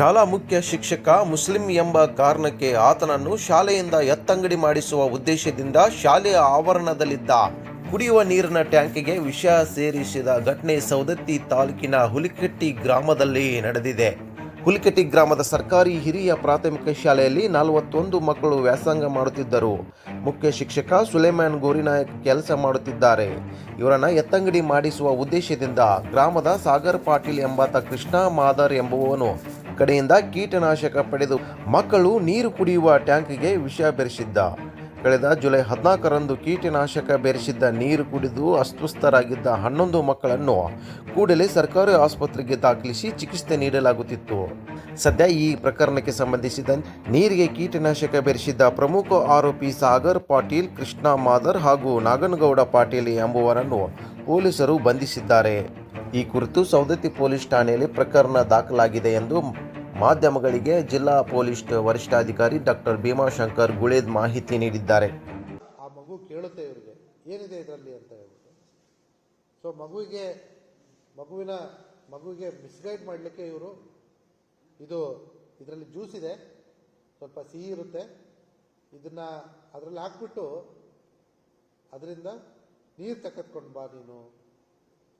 ಶಾಲಾ ಮುಖ್ಯ ಶಿಕ್ಷಕ, ಮುಸ್ಲಿಂ ಎಂಬ ಕಾರಣಕ್ಕೆ ಆತನನ್ನು ಶಾಲೆಯಿಂದ ಎತ್ತಂಗಡಿ ಮಾಡಿಸುವ ಉದ್ದೇಶದಿಂದ ಶಾಲೆಯ ಆವರಣದಲ್ಲಿದ್ದ ಕುಡಿಯುವ ನೀರಿನ ಟ್ಯಾಂಕಿಗೆ ವಿಷ ಸೇರಿಸಿದ ಘಟನೆ ಸೌದತ್ತಿ ತಾಲೂಕಿನ ಹುಲಿಕಟ್ಟಿ ಗ್ರಾಮದಲ್ಲಿ ನಡೆದಿದೆ. ಹುಲಿಕಟ್ಟಿ ಗ್ರಾಮದ ಸರ್ಕಾರಿ ಹಿರಿಯ ಪ್ರಾಥಮಿಕ ಶಾಲೆಯಲ್ಲಿ ನಲವತ್ತೊಂದು ಮಕ್ಕಳು ವ್ಯಾಸಂಗ ಮಾಡುತ್ತಿದ್ದರು. ಮುಖ್ಯ ಶಿಕ್ಷಕ ಸುಲೇಮಾನ್ ಗೋರಿನಾಯಕ್ ಕೆಲಸ ಮಾಡುತ್ತಿದ್ದಾರೆ. ಇವರನ್ನು ಎತ್ತಂಗಡಿ ಮಾಡಿಸುವ ಉದ್ದೇಶದಿಂದ ಗ್ರಾಮದ ಸಾಗರ್ ಪಾಟೀಲ್ ಎಂಬಾತ ಕೃಷ್ಣ ಮಾದರ್ ಎಂಬುವವನು ಕಡೆಯಿಂದ ಕೀಟನಾಶಕ ಪಡೆದು ಮಕ್ಕಳು ನೀರು ಕುಡಿಯುವ ಟ್ಯಾಂಕ್ಗೆ ವಿಷ ಬೆರೆಸಿದ್ದ. ಕಳೆದ ಜುಲೈ ಹದಿನಾಲ್ಕರಂದು ಕೀಟನಾಶಕ ಬೆರೆಸಿದ್ದ ನೀರು ಕುಡಿದು ಅಸ್ವಸ್ಥರಾಗಿದ್ದ ಹನ್ನೊಂದು ಮಕ್ಕಳನ್ನು ಕೂಡಲೇ ಸರ್ಕಾರಿ ಆಸ್ಪತ್ರೆಗೆ ದಾಖಲಿಸಿ ಚಿಕಿತ್ಸೆ ನೀಡಲಾಗುತ್ತಿತ್ತು. ಸದ್ಯ ಈ ಪ್ರಕರಣಕ್ಕೆ ಸಂಬಂಧಿಸಿದಂತೆ ನೀರಿಗೆ ಕೀಟನಾಶಕ ಬೆರೆಸಿದ್ದ ಪ್ರಮುಖ ಆರೋಪಿ ಸಾಗರ್ ಪಾಟೀಲ್, ಕೃಷ್ಣ ಮಾದರ್ ಹಾಗೂ ನಾಗನಗೌಡ ಪಾಟೀಲ್ ಎಂಬುವರನ್ನು ಪೊಲೀಸರು ಬಂಧಿಸಿದ್ದಾರೆ. ಈ ಕುರಿತು ಸೌದತ್ತಿ ಪೊಲೀಸ್ ಠಾಣೆಯಲ್ಲಿ ಪ್ರಕರಣ ದಾಖಲಾಗಿದೆ ಎಂದು ಮಾಧ್ಯಮಗಳಿಗೆ ಜಿಲ್ಲಾ ಪೊಲೀಸ್ ವರಿಷ್ಠಾಧಿಕಾರಿ ಡಾಕ್ಟರ್ ಭೀಮಾಶಂಕರ್ ಗುಳೇದ್ ಮಾಹಿತಿ ನೀಡಿದ್ದಾರೆ. ಆ ಮಗು ಕೇಳುತ್ತೆ ಇವರಿಗೆ. ಏನಿದೆ ಇದರಲ್ಲಿ ಅಂತ ಹೇಳ್ಬಿಟ್ಟು. ಸೊ ಮಗುವಿಗೆ, ಮಗುವಿನ, ಮಗುವಿಗೆ ಮಿಸ್ಗೈಡ್ ಮಾಡಲಿಕ್ಕೆ ಇವರು ಇದು, ಇದರಲ್ಲಿ ಜ್ಯೂಸ್ ಇದೆ. ಸ್ವಲ್ಪ ಸಿಹಿ ಇರುತ್ತೆ. ಇದನ್ನ ಅದರಲ್ಲಿ ಹಾಕ್ಬಿಟ್ಟು ಅದರಿಂದ ನೀರು ತಕ್ಕತ್ಕೊಂಡು ಬಾ ನೀನು.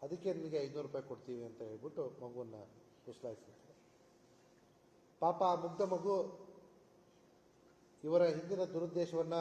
ಅದಕ್ಕೆ ನಿನಗೆ ಐನೂರು ರೂಪಾಯಿ ಕೊಡ್ತೀವಿ ಅಂತ ಹೇಳ್ಬಿಟ್ಟು ಮಗುವನ್ನು ಕುಸ್ಲಾಯಿಸ್ತಾರೆ ಪಾಪ ಆ ಮುಗ್ಧ ಮಗು ಇವರ ಹಿಂದಿನ ದುರುದ್ದೇಶವನ್ನ